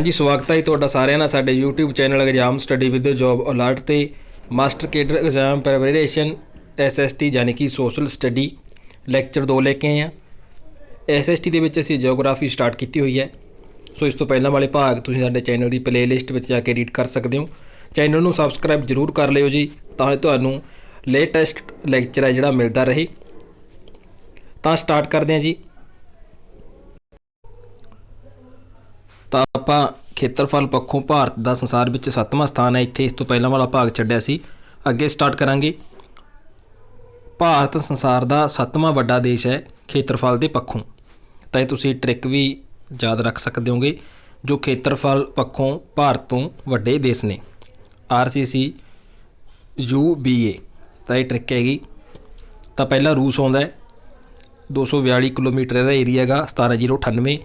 ਹਾਂਜੀ, ਸਵਾਗਤ ਹੈ ਜੀ ਤੁਹਾਡਾ ਸਾਰਿਆਂ ਦਾ ਸਾਡੇ YouTube channel exam study with job alert ਤੇ। Master cadre exam preparation SST ਯਾਨੀ ਕਿ ਸੋਸ਼ਲ ਸਟੱਡੀ ਲੈਕਚਰ 2 ਲੈ ਕੇ ਆਏ ਆ SST ਦੇ ਵਿੱਚ ਅਸੀਂ ਜੀਓਗ੍ਰਾਫੀ ਸਟਾਰਟ ਕੀਤੀ ਹੋਈ ਹੈ। ਸੋ ਇਸ ਤੋਂ ਪਹਿਲਾਂ ਵਾਲੇ ਭਾਗ ਤੁਸੀਂ ਸਾਡੇ ਚੈਨਲ ਦੀ ਪਲੇਲਿਸਟ ਵਿੱਚ ਜਾ ਕੇ ਰੀਡ ਕਰ ਸਕਦੇ ਹੋ। ਚੈਨਲ ਨੂੰ ਸਬਸਕ੍ਰਾਈਬ ਜਰੂਰ ਕਰ ਲਿਓ ਜੀ, ਤਾਂ ਤੁਹਾਨੂੰ ਲੇਟੈਸਟ ਲੈਕਚਰ ਹੈ ਜਿਹੜਾ ਮਿਲਦਾ ਰਹੇ। ਤਾਂ ਸਟਾਰਟ ਕਰਦੇ ਹਾਂ ਜੀ। ਤਾਂ ਆਪਾਂ ਖੇਤਰਫਲ ਪੱਖੋਂ ਭਾਰਤ ਦਾ ਸੰਸਾਰ ਵਿੱਚ 7ਵਾਂ ਸਥਾਨ ਹੈ। ਇੱਥੇ ਇਸ ਤੋਂ ਪਹਿਲਾਂ ਵਾਲਾ ਭਾਗ ਛੱਡਿਆ ਸੀ। ਅੱਗੇ ਸਟਾਰਟ ਕਰਾਂਗੇ। ਭਾਰਤ ਸੰਸਾਰ ਦਾ 7ਵਾਂ ਵੱਡਾ ਦੇਸ਼ ਹੈ ਖੇਤਰਫਲ ਦੇ ਪੱਖੋਂ। ਤਾਂ ਇਹ ਤੁਸੀਂ ਟ੍ਰਿਕ ਵੀ ਯਾਦ ਰੱਖ ਸਕਦੇ ਹੋਗੇ, ਜੋ ਖੇਤਰਫਲ ਪੱਖੋਂ ਭਾਰਤ ਤੋਂ ਵੱਡੇ ਦੇਸ਼ ਨੇ। RCC UBA ਤਾਂ ਇਹ ਟ੍ਰਿਕ ਹੈਗੀ। ਤਾਂ ਪਹਿਲਾ ਰੂਸ ਆਉਂਦਾ ਹੈ। 242 ਕਿਲੋਮੀਟਰ ਦਾ ਏਰੀਆ ਹੈਗਾ 17098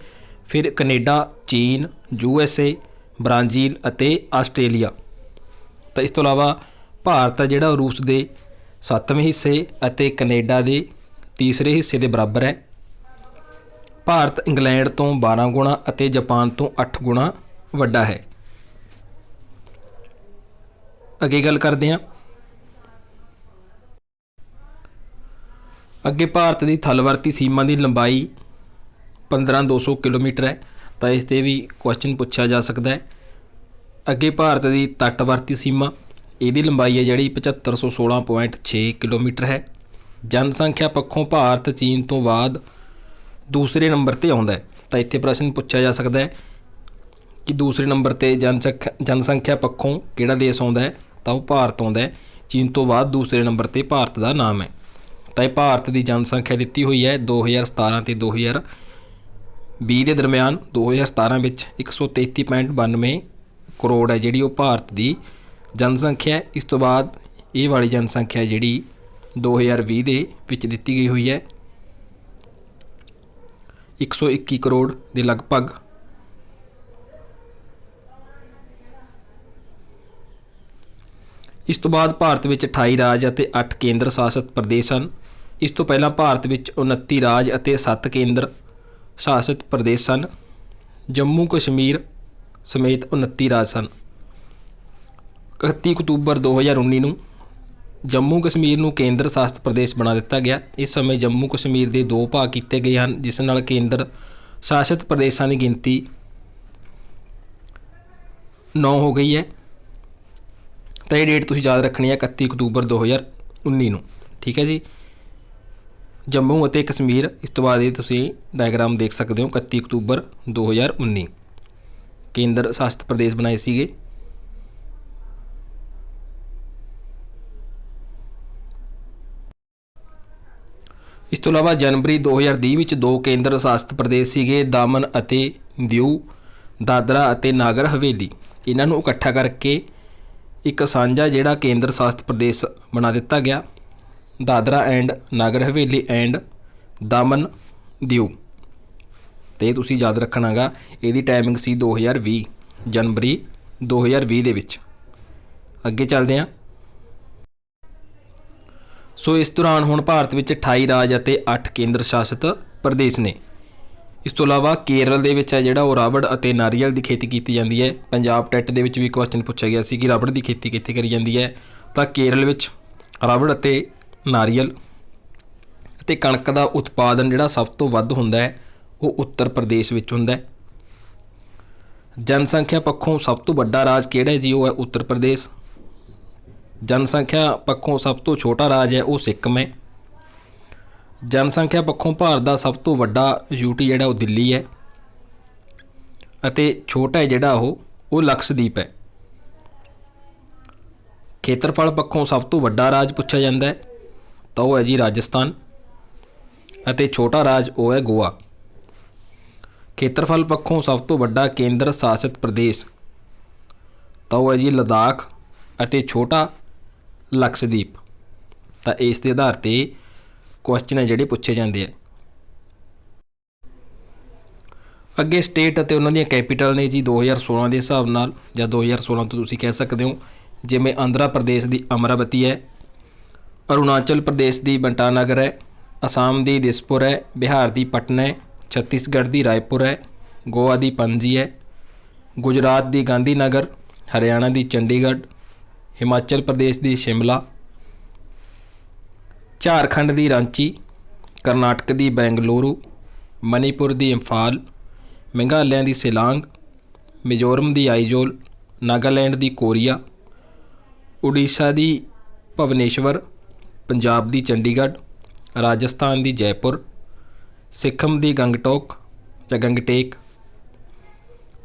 ਫਿਰ ਕੈਨੇਡਾ, ਚੀਨ, ਯੂ ਐੱਸ ਏ, ਬ੍ਰਾਜ਼ੀਲ ਅਤੇ ਆਸਟ੍ਰੇਲੀਆ। ਤਾਂ ਇਸ ਤੋਂ ਇਲਾਵਾ ਭਾਰਤ ਹੈ ਜਿਹੜਾ ਰੂਸ ਦੇ 7ਵੇਂ ਹਿੱਸੇ ਅਤੇ ਕੈਨੇਡਾ ਦੇ ਤੀਸਰੇ ਹਿੱਸੇ ਦੇ ਬਰਾਬਰ ਹੈ। ਭਾਰਤ ਇੰਗਲੈਂਡ ਤੋਂ 12 ਗੁਣਾ ਅਤੇ ਜਾਪਾਨ ਤੋਂ 8 ਗੁਣਾ ਵੱਡਾ ਹੈ। ਅੱਗੇ ਗੱਲ ਕਰਦੇ ਹਾਂ। ਅੱਗੇ ਭਾਰਤ ਦੀ ਥਲਵਰਤੀ ਸੀਮਾ ਦੀ ਲੰਬਾਈ 15200 ਕਿਲੋਮੀਟਰ ਹੈ, ਤਾਂ ਇਸ ਤੇ ਵੀ ਕੁਐਸਚਨ ਪੁੱਛਿਆ ਜਾ ਸਕਦਾ ਹੈ। ਅੱਗੇ ਭਾਰਤ ਦੀ ਤੱਟਵਰਤੀ ਸੀਮਾ, ਇਹਦੀ ਲੰਬਾਈ ਹੈ ਜਿਹੜੀ 7516.6 ਕਿਲੋਮੀਟਰ ਹੈ। ਜਨਸੰਖਿਆ ਪੱਖੋਂ ਭਾਰਤ ਚੀਨ ਤੋਂ ਬਾਅਦ ਦੂਸਰੇ ਨੰਬਰ ਤੇ ਆਉਂਦਾ ਹੈ। ਤਾਂ ਇੱਥੇ ਪ੍ਰਸ਼ਨ ਪੁੱਛਿਆ ਜਾ ਸਕਦਾ ਹੈ ਕਿ ਦੂਸਰੇ ਨੰਬਰ ਤੇ ਜਨਸੰਖ, ਜਨਸੰਖਿਆ ਪੱਖੋਂ ਕਿਹੜਾ ਦੇਸ਼ ਆਉਂਦਾ ਹੈ? ਤਾਂ ਉਹ ਭਾਰਤ ਆਉਂਦਾ ਹੈ। ਚੀਨ ਤੋਂ ਬਾਅਦ ਦੂਸਰੇ ਨੰਬਰ ਤੇ ਭਾਰਤ ਦਾ ਨਾਮ ਹੈ। ਤਾਂ ਇਹ ਭਾਰਤ ਦੀ ਜਨਸੰਖਿਆ ਦਿੱਤੀ ਹੋਈ ਹੈ 2017 ਤੇ 2020 ਦੇ ਦਰਮਿਆਨ 2017 ਵਿੱਚ 133.92 ਕਰੋੜ ਹੈ ਜਿਹੜੀ ਉਹ ਭਾਰਤ ਦੀ ਜਨਸੰਖਿਆ ਹੈ। ਇਸ ਤੋਂ ਬਾਅਦ ਇਹ ਵਾਲੀ ਜਨਸੰਖਿਆ ਜਿਹੜੀ 2020 ਦੇ ਵਿੱਚ ਦਿੱਤੀ ਗਈ ਹੋਈ ਹੈ। 121 ਕਰੋੜ ਦੇ ਲਗਭਗ ਇਸ ਤੋਂ ਬਾਅਦ ਭਾਰਤ ਵਿੱਚ 28 ਰਾਜ ਅਤੇ 8 ਕੇਂਦਰ ਸ਼ਾਸਿਤ ਪ੍ਰਦੇਸ਼ ਹਨ। ਇਸ ਤੋਂ ਪਹਿਲਾਂ ਭਾਰਤ ਵਿੱਚ 29 ਰਾਜ ਅਤੇ 7 ਕੇਂਦਰ ਸ਼ਾਸਿਤ ਪ੍ਰਦੇਸ਼ ਸਨ। ਜੰਮੂ ਕਸ਼ਮੀਰ ਸਮੇਤ 29 ਰਾਜ ਸਨ। 31 ਅਕਤੂਬਰ 2019 ਨੂੰ ਜੰਮੂ ਕਸ਼ਮੀਰ ਨੂੰ ਕੇਂਦਰ ਸ਼ਾਸਿਤ ਪ੍ਰਦੇਸ਼ ਬਣਾ ਦਿੱਤਾ ਗਿਆ। ਇਸ ਸਮੇਂ ਜੰਮੂ ਕਸ਼ਮੀਰ ਦੇ ਦੋ ਭਾਗ ਕੀਤੇ ਗਏ ਹਨ, ਜਿਸ ਨਾਲ ਕੇਂਦਰ ਸ਼ਾਸਿਤ ਪ੍ਰਦੇਸ਼ਾਂ ਦੀ ਗਿਣਤੀ 9 ਹੋ ਗਈ ਹੈ। ਤਾਂ ਇਹ ਡੇਟ ਤੁਸੀਂ ਯਾਦ ਰੱਖਣੀ ਹੈ 31 ਅਕਤੂਬਰ 2019 ਨੂੰ। ਠੀਕ ਹੈ ਜੀ? ਜੰਮੂ ਅਤੇ ਕਸ਼ਮੀਰ, ਇਸ ਤੋਂ ਬਾਅਦ ਇਹ ਤੁਸੀਂ ਡਾਇਗਰਾਮ ਦੇਖ ਸਕਦੇ ਹੋ 31 ਅਕਤੂਬਰ 2019 ਕੇਂਦਰ ਸ਼ਾਸਿਤ ਪ੍ਰਦੇਸ਼ ਬਣਾਏ ਸੀਗੇ। ਇਸ ਤੋਂ ਇਲਾਵਾ ਜਨਵਰੀ 2020 ਵਿੱਚ ਦੋ ਕੇਂਦਰ ਸ਼ਾਸਿਤ ਪ੍ਰਦੇਸ਼ ਸੀਗੇ, ਦਾਮਨ ਅਤੇ ਦਿਊ, ਦਾਦਰਾ ਅਤੇ ਨਾਗਰ ਹਵੇਲੀ। ਇਹਨਾਂ ਨੂੰ ਇਕੱਠਾ ਕਰਕੇ ਇੱਕ ਸਾਂਝਾ ਜਿਹੜਾ ਕੇਂਦਰ ਸ਼ਾਸਿਤ ਪ੍ਰਦੇਸ਼ ਬਣਾ ਦਿੱਤਾ ਗਿਆ। Dadra and Nagar Haveli and ਦਾਮਨ ਦਿਊ ਤੇ ਇਹ ਤੁਸੀਂ ਯਾਦ ਰੱਖਣਾਗਾ, ਇਹਦੀ ਟਾਈਮਿੰਗ ਸੀ 2020 ਜਨਵਰੀ 2020 ਦੇ ਵਿੱਚ। ਅੱਗੇ ਚੱਲਦੇ ਹਾਂ ਸੋ ਇਸ ਦੌਰਾਨ ਹੁਣ ਭਾਰਤ ਵਿੱਚ 28 ਰਾਜ ਅਤੇ 8 ਕੇਂਦਰ ਸ਼ਾਸਿਤ ਪ੍ਰਦੇਸ਼ ਨੇ। ਇਸ ਤੋਂ ਇਲਾਵਾ ਕੇਰਲ ਦੇ ਵਿੱਚ ਹੈ ਜਿਹੜਾ ਉਹ ਰਾਬੜ ਅਤੇ ਨਾਰੀਅਲ ਦੀ ਖੇਤੀ ਕੀਤੀ ਜਾਂਦੀ ਹੈ। ਪੰਜਾਬ ਟੈਟ ਦੇ ਵਿੱਚ ਵੀ ਕੁਐਸਚਨ ਪੁੱਛਿਆ ਗਿਆ ਸੀ ਕਿ ਰਾਬੜ ਦੀ ਖੇਤੀ ਕਿੱਥੇ ਕਰੀ ਜਾਂਦੀ ਹੈ। ਤਾਂ ਕੇਰਲ ਵਿੱਚ ਰਾਬੜ ਅਤੇ ਨਾਰੀਅਲ ਅਤੇ ਕਣਕ ਦਾ ਉਤਪਾਦਨ ਜਿਹੜਾ ਸਭ ਤੋਂ ਵੱਧ ਹੁੰਦਾ ਹੈ, ਉਹ ਉੱਤਰ ਪ੍ਰਦੇਸ਼ ਵਿੱਚ ਹੁੰਦਾ ਹੈ। ਜਨਸੰਖਿਆ ਪੱਖੋਂ ਸਭ ਤੋਂ ਵੱਡਾ ਰਾਜ ਕਿਹੜਾ ਹੈ ਜੀ? ਉਹ ਹੈ ਉੱਤਰ ਪ੍ਰਦੇਸ਼। ਜਨਸੰਖਿਆ ਪੱਖੋਂ ਸਭ ਤੋਂ ਛੋਟਾ ਰਾਜ ਹੈ, ਉਹ ਸਿੱਕਮ ਹੈ। ਜਨਸੰਖਿਆ ਪੱਖੋਂ ਭਾਰਤ ਦਾ ਸਭ ਤੋਂ ਵੱਡਾ ਯੂਟੀ ਜਿਹੜਾ, ਉਹ ਦਿੱਲੀ ਹੈ। ਅਤੇ ਛੋਟਾ ਹੈ ਜਿਹੜਾ ਉਹ ਉਹ ਲਕਸ਼ਦੀਪ ਹੈ। ਖੇਤਰਫਲ ਪੱਖੋਂ ਸਭ ਤੋਂ ਵੱਡਾ ਰਾਜ ਪੁੱਛਿਆ ਜਾਂਦਾ ਹੈ। ਤਾਂ ਉਹ ਹੈ ਜੀ ਰਾਜਸਥਾਨ ਅਤੇ ਛੋਟਾ ਰਾਜ ਉਹ ਹੈ ਗੋਆ। ਖੇਤਰਫਲ ਪੱਖੋਂ ਸਭ ਤੋਂ ਵੱਡਾ ਕੇਂਦਰ ਸ਼ਾਸਿਤ ਪ੍ਰਦੇਸ਼ ਤਾਂ ਉਹ ਹੈ ਜੀ ਲਦਾਖ ਅਤੇ ਛੋਟਾ ਲਕਸ਼ਦੀਪ। ਤਾਂ ਇਸ ਦੇ ਆਧਾਰ ਤੇ ਕੁਐਸਚਨ ਹੈ ਜਿਹੜੇ ਪੁੱਛੇ ਜਾਂਦੇ ਆ। ਅੱਗੇ ਸਟੇਟ ਅਤੇ ਉਹਨਾਂ ਦੀਆਂ ਕੈਪੀਟਲ ਨੇ ਜੀ 2016 ਦੇ ਹਿਸਾਬ ਨਾਲ ਜਾਂ 2016 ਤੋਂ ਤੁਸੀਂ ਕਹਿ ਸਕਦੇ ਹੋ, ਜਿਵੇਂ ਆਂਧਰਾ ਪ੍ਰਦੇਸ਼ ਦੀ ਅਮਰਾਵਤੀ ਹੈ ਅਰੁਣਾਚਲ ਪ੍ਰਦੇਸ਼ ਦੀ ਬੰਟਾਨਗਰ ਹੈ, ਅਸਾਮ ਦੀ ਦਿਸਪੁਰ ਹੈ, ਬਿਹਾਰ ਦੀ ਪਟਨਾ ਹੈ, ਛੱਤੀਸਗੜ੍ਹ ਦੀ ਰਾਏਪੁਰ ਹੈ, ਗੋਆ ਦੀ ਪਣਜੀ ਹੈ, ਗੁਜਰਾਤ ਦੀ ਗਾਂਧੀਨਗਰ, ਹਰਿਆਣਾ ਦੀ ਚੰਡੀਗੜ੍ਹ, ਹਿਮਾਚਲ ਪ੍ਰਦੇਸ਼ ਦੀ ਸ਼ਿਮਲਾ, ਝਾਰਖੰਡ ਦੀ ਰਾਂਚੀ, ਕਰਨਾਟਕ ਦੀ ਬੈਂਗਲੁਰੂ, ਮਨੀਪੁਰ ਦੀ ਇੰਫਾਲ, ਮੇਘਾਲਿਆ ਦੀ ਸਿਲਾਂਗ, ਮਿਜ਼ੋਰਮ ਦੀ ਆਈਜੋਲ, ਨਾਗਾਲੈਂਡ ਦੀ ਕੋਰੀਆ, ਉੜੀਸਾ ਦੀ ਭਵਨੇਸ਼ਵਰ ਪੰਜਾਬ ਦੀ ਚੰਡੀਗੜ੍ਹ, ਰਾਜਸਥਾਨ ਦੀ ਜੈਪੁਰ, ਸਿੱਖਮ ਦੀ ਗੰਗਟੋਕ ਜਾਂ ਗੰਗਟੇਕ,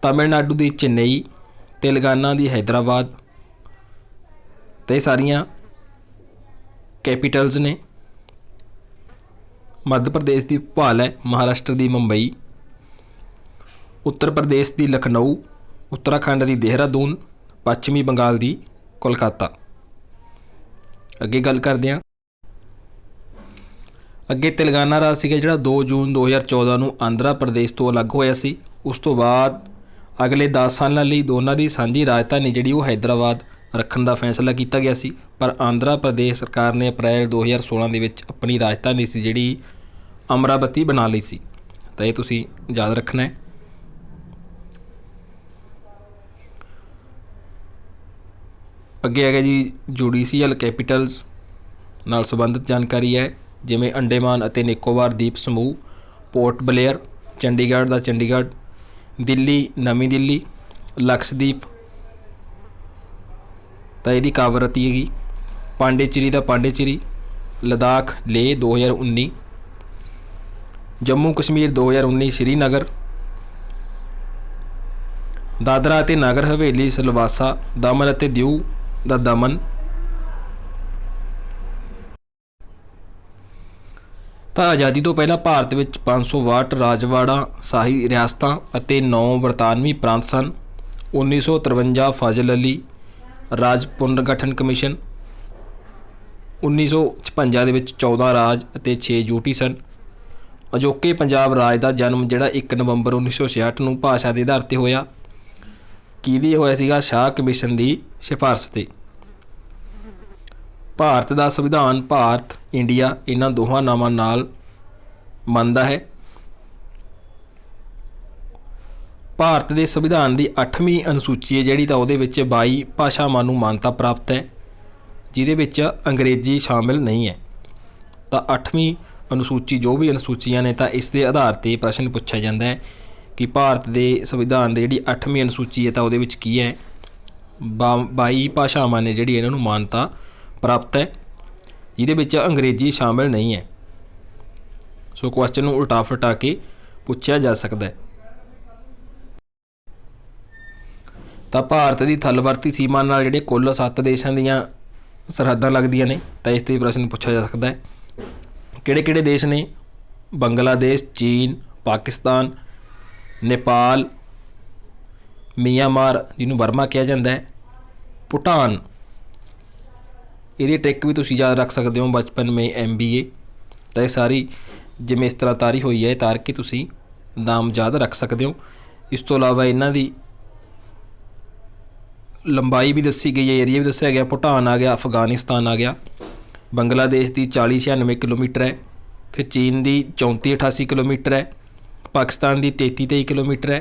ਤਾਮਿਲਨਾਡੂ ਦੀ ਚੇਨਈ, ਤੇਲੰਗਾਨਾ ਦੀ ਹੈਦਰਾਬਾਦ ਤੇ ਸਾਰੀਆਂ ਕੈਪੀਟਲਸ ਨੇ। ਮੱਧ ਪ੍ਰਦੇਸ਼ ਦੀ ਭੋਪਾਲ ਹੈ, ਮਹਾਰਾਸ਼ਟਰ ਦੀ ਮੁੰਬਈ, ਉੱਤਰ ਪ੍ਰਦੇਸ਼ ਦੀ ਲਖਨਊ, ਉੱਤਰਾਖੰਡ ਦੀ ਦੇਹਰਾਦੂਨ, ਪੱਛਮੀ ਬੰਗਾਲ ਦੀ ਕੋਲਕਾਤਾ। ਅੱਗੇ ਗੱਲ ਕਰਦੇ ਹਾਂ। ਅੱਗੇ ਤੇਲੰਗਾਨਾ ਰਾਜ ਸੀਗਾ ਜਿਹੜਾ 2 ਜੂਨ 2014 ਨੂੰ ਆਂਧਰਾ ਪ੍ਰਦੇਸ਼ ਤੋਂ ਅਲੱਗ ਹੋਇਆ ਸੀ। ਉਸ ਤੋਂ ਬਾਅਦ ਅਗਲੇ 10 ਸਾਲਾਂ ਲਈ ਦੋਨਾਂ ਦੀ ਸਾਂਝੀ ਰਾਜਧਾਨੀ ਜਿਹੜੀ ਉਹ ਹੈਦਰਾਬਾਦ ਰੱਖਣ ਦਾ ਫੈਸਲਾ ਕੀਤਾ ਗਿਆ ਸੀ। ਪਰ ਆਂਧਰਾ ਪ੍ਰਦੇਸ਼ ਸਰਕਾਰ ਨੇ ਅਪ੍ਰੈਲ 2016 ਦੇ ਵਿੱਚ ਆਪਣੀ ਰਾਜਧਾਨੀ ਸੀ ਜਿਹੜੀ ਅਮਰਾਵਤੀ ਬਣਾ ਲਈ ਸੀ। ਤਾਂ ਇਹ ਤੁਸੀਂ ਯਾਦ ਰੱਖਣਾ ਹੈ। ਅੱਗੇ ਹੈਗਾ ਜੀ ਜੁਡੀਸ਼ੀਅਲ ਕੈਪੀਟਲਸ ਨਾਲ ਸੰਬੰਧਿਤ ਜਾਣਕਾਰੀ ਹੈ। ਜਿਵੇਂ ਅੰਡੇਮਾਨ ਅਤੇ ਨਿਕੋਬਾਰ ਦੀਪ ਸਮੂਹ, ਪੋਰਟ ਬਲੇਅਰ, ਚੰਡੀਗੜ੍ਹ ਦਾ ਚੰਡੀਗੜ੍ਹ, ਦਿੱਲੀ, ਨਵੀਂ ਦਿੱਲੀ, ਲਕਸ਼ਦੀਪ ਤਾਂ ਇਹਦੀ ਕਾਵਰਤੀ ਹੈਗੀ। ਪਾਂਡੇਚੇਰੀ ਦਾ ਪਾਂਡੇਚੇਰੀ, ਲਦਾਖ, ਲੇਹ 2019 ਜੰਮੂ ਕਸ਼ਮੀਰ 2019 ਸ਼੍ਰੀਨਗਰ, ਦਾਦਰਾ ਅਤੇ ਨਗਰ ਹਵੇਲੀ, ਸਲਵਾਸਾ, ਦਮਨ ਅਤੇ ਦਿਊ ਦਾ ਦਮਨ ਤਾਂ ਆਜ਼ਾਦੀ ਤੋਂ ਪਹਿਲਾਂ ਭਾਰਤ ਵਿੱਚ 562 ਰਾਜਵਾੜਾ, ਸ਼ਾਹੀ ਰਿਆਸਤਾਂ ਅਤੇ 9 ਬਰਤਾਨਵੀ ਪ੍ਰਾਂਤ ਸਨ। 1953 ਫਾਜ਼ਿਲ ਅਲੀ, ਰਾਜ ਪੁਨਰਗਠਨ ਕਮਿਸ਼ਨ। 1956 ਦੇ ਵਿੱਚ 14 ਰਾਜ ਅਤੇ 6 ਯੂਟੀ ਸਨ। ਅਜੋਕੇ ਪੰਜਾਬ ਰਾਜ ਦਾ ਜਨਮ ਜਿਹੜਾ 1 ਨਵੰਬਰ 1966 ਨੂੰ ਭਾਸ਼ਾ ਦੇ ਆਧਾਰ ਤੇ ਹੋਇਆ। ਕਿਹਦੀ ਹੋਇਆ ਸੀਗਾ? ਸ਼ਾਹ ਕਮਿਸ਼ਨ ਦੀ ਸਿਫਾਰਸ਼ ਤੇ। ਭਾਰਤ ਦਾ ਸੰਵਿਧਾਨ ਭਾਰਤ, ਇੰਡੀਆ ਇਹਨਾਂ ਦੋਹਾਂ ਨਾਵਾਂ ਨਾਲ ਮੰਨਦਾ ਹੈ। ਭਾਰਤ ਦੇ ਸੰਵਿਧਾਨ ਦੀ 8ਵੀਂ ਅਨੁਸੂਚੀ ਹੈ, ਜਿਹੜੀ ਤਾਂ ਉਹਦੇ ਵਿੱਚ 22 ਭਾਸ਼ਾਵਾਂ ਨੂੰ ਮਾਨਤਾ ਪ੍ਰਾਪਤ ਹੈ, ਜਿਹਦੇ ਵਿੱਚ ਅੰਗਰੇਜ਼ੀ ਸ਼ਾਮਿਲ ਨਹੀਂ ਹੈ। ਤਾਂ 8ਵੀਂ ਅਨੁਸੂਚੀ ਜੋ ਵੀ ਅਨੁਸੂਚੀਆਂ ਨੇ ਤਾਂ ਇਸ ਦੇ ਆਧਾਰ ਤੇ ਪ੍ਰਸ਼ਨ ਪੁੱਛਿਆ ਜਾਂਦਾ ਹੈ ਕਿ ਭਾਰਤ ਦੇ ਸੰਵਿਧਾਨ ਦੀ ਜਿਹੜੀ 8ਵੀਂ ਅਨੁਸੂਚੀ ਹੈ ਤਾਂ ਉਹਦੇ ਵਿੱਚ ਕੀ ਹੈ? ਬਾ- 22 ਭਾਸ਼ਾਵਾਂ ਨੇ ਜਿਹੜੀ ਇਹਨਾਂ ਨੂੰ ਮਾਨਤਾ ਪ੍ਰਾਪਤ ਹੈ, ਜਿਹਦੇ ਵਿੱਚ ਅੰਗਰੇਜ਼ੀ ਸ਼ਾਮਿਲ ਨਹੀਂ ਹੈ। ਸੋ ਕੁਐਸਚਨ ਨੂੰ ਉਲਟਾ ਫਲਟਾ ਕੇ ਪੁੱਛਿਆ ਜਾ ਸਕਦਾ ਹੈ। ਤਾਂ ਭਾਰਤ ਦੀ ਥਲਵਰਤੀ ਸੀਮਾ ਨਾਲ ਜਿਹੜੇ ਕੁੱਲ 7 ਦੇਸ਼ਾਂ ਦੀਆਂ ਸਰਹੱਦਾਂ ਲੱਗਦੀਆਂ ਨੇ, ਤਾਂ ਇਸ ਤੇ ਪ੍ਰਸ਼ਨ ਪੁੱਛਿਆ ਜਾ ਸਕਦਾ ਹੈ। ਕਿਹੜੇ ਕਿਹੜੇ ਦੇਸ਼ ਨੇ? ਬੰਗਲਾਦੇਸ਼, ਚੀਨ, ਪਾਕਿਸਤਾਨ, ਨੇਪਾਲ, ਮਿਆਂਮਾਰ, ਜਿਹਨੂੰ ਬਰਮਾ ਕਿਹਾ ਜਾਂਦਾ ਹੈ। ਭੂਟਾਨ ਇਹਦੀ ਟ੍ਰਿਕ ਵੀ ਤੁਸੀਂ ਯਾਦ ਰੱਖ ਸਕਦੇ ਹੋ ਬਚਪਨ ਮੇਂ ਐਮਬੀਏ ਤਾਂ ਇਹ ਸਾਰੀ ਜਿਵੇਂ ਇਸ ਤਰ੍ਹਾਂ ਤਾਰੀ ਹੋਈ ਹੈ, ਇਹ ਤਾਰ ਕੇ ਤੁਸੀਂ ਨਾਮ ਯਾਦ ਰੱਖ ਸਕਦੇ ਹੋ। ਇਸ ਤੋਂ ਇਲਾਵਾ ਇਹਨਾਂ ਦੀ ਲੰਬਾਈ ਵੀ ਦੱਸੀ ਗਈ ਹੈ, ਏਰੀਆ ਵੀ ਦੱਸਿਆ ਗਿਆ, ਭੂਟਾਨ ਆ ਗਿਆ, ਅਫਗਾਨਿਸਤਾਨ ਆ ਗਿਆ। ਬੰਗਲਾਦੇਸ਼ ਦੀ 40 96 ਕਿਲੋਮੀਟਰ ਹੈ, ਫਿਰ ਚੀਨ ਦੀ 34 88 ਕਿਲੋਮੀਟਰ ਹੈ, ਪਾਕਿਸਤਾਨ ਦੀ 33 23 ਕਿਲੋਮੀਟਰ ਹੈ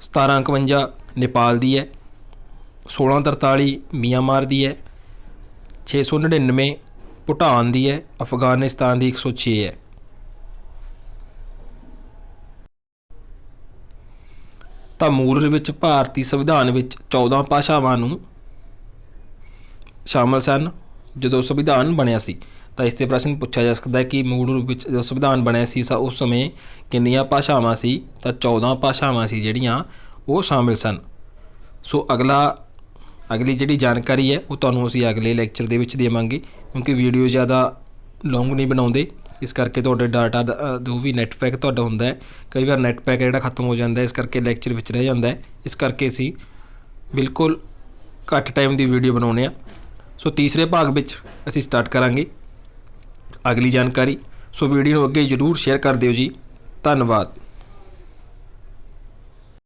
1751 ਨੇਪਾਲ ਦੀ ਹੈ 1643 ਮਿਆਂਮਾਰ ਦੀ ਹੈ 699 ਭੂਟਾਨ ਦੀ ਹੈ, ਅਫਗਾਨਿਸਤਾਨ ਦੀ 106 ਹੈ। ਤਾਂ ਮੂਲ ਵਿੱਚ ਭਾਰਤੀ ਸੰਵਿਧਾਨ ਵਿੱਚ 14 ਭਾਸ਼ਾਵਾਂ ਨੂੰ ਸ਼ਾਮਲ ਸਨ, ਜਦੋਂ ਸੰਵਿਧਾਨ ਬਣਿਆ ਸੀ। ਤਾਂ ਇਸ ਤੇ ਪ੍ਰਸ਼ਨ ਪੁੱਛਿਆ ਜਾ ਸਕਦਾ ਹੈ ਕਿ ਮੂਲ ਰੂਪ ਵਿੱਚ ਜਦੋਂ ਸੰਵਿਧਾਨ ਬਣਿਆ ਸੀ ਸਾ ਉਸ ਸਮੇਂ ਕਿੰਨੀਆਂ ਭਾਸ਼ਾਵਾਂ ਸੀ? ਤਾਂ 14 ਭਾਸ਼ਾਵਾਂ ਸੀ, ਜਿਹੜੀਆਂ ਉਹ ਸ਼ਾਮਿਲ ਸਨ। ਸੋ ਅਗਲਾ ਅਗਲੀ ਜਿਹੜੀ ਜਾਣਕਾਰੀ ਹੈ, ਉਹ ਤੁਹਾਨੂੰ ਅਸੀਂ ਅਗਲੇ ਲੈਕਚਰ ਦੇ ਵਿੱਚ ਦੇਵਾਂਗੇ, ਕਿਉਂਕਿ ਵੀਡੀਓ ਜ਼ਿਆਦਾ ਲੌਂਗ ਨਹੀਂ ਬਣਾਉਂਦੇ। ਇਸ ਕਰਕੇ ਤੁਹਾਡੇ ਡਾਟਾ ਦਾ ਜੋ ਵੀ ਨੈਟ ਪੈਕ ਤੁਹਾਡਾ ਹੁੰਦਾ ਹੈ, ਕਈ ਵਾਰ ਨੈਟ ਪੈਕ ਜਿਹੜਾ ਖਤਮ ਹੋ ਜਾਂਦਾ ਇਸ ਕਰਕੇ ਲੈਕਚਰ ਵਿੱਚ ਰਹਿ ਜਾਂਦਾ ਹੈ। ਇਸ ਕਰਕੇ ਅਸੀਂ ਬਿਲਕੁਲ ਘੱਟ ਟਾਈਮ ਦੀ ਵੀਡੀਓ ਬਣਾਉਂਦੇ ਆ ਸੋ ਤੀਸਰੇ ਭਾਗ ਵਿੱਚ ਅਸੀਂ ਸਟਾਰਟ ਕਰਾਂਗੇ। ਅਗਲੀ ਜਾਣਕਾਰੀ। ਸੋ ਵੀਡੀਓ ਨੂੰ ਅੱਗੇ ਜਰੂਰ ਸ਼ੇਅਰ ਕਰ ਦਿਓ ਜੀ। ਧੰਨਵਾਦ।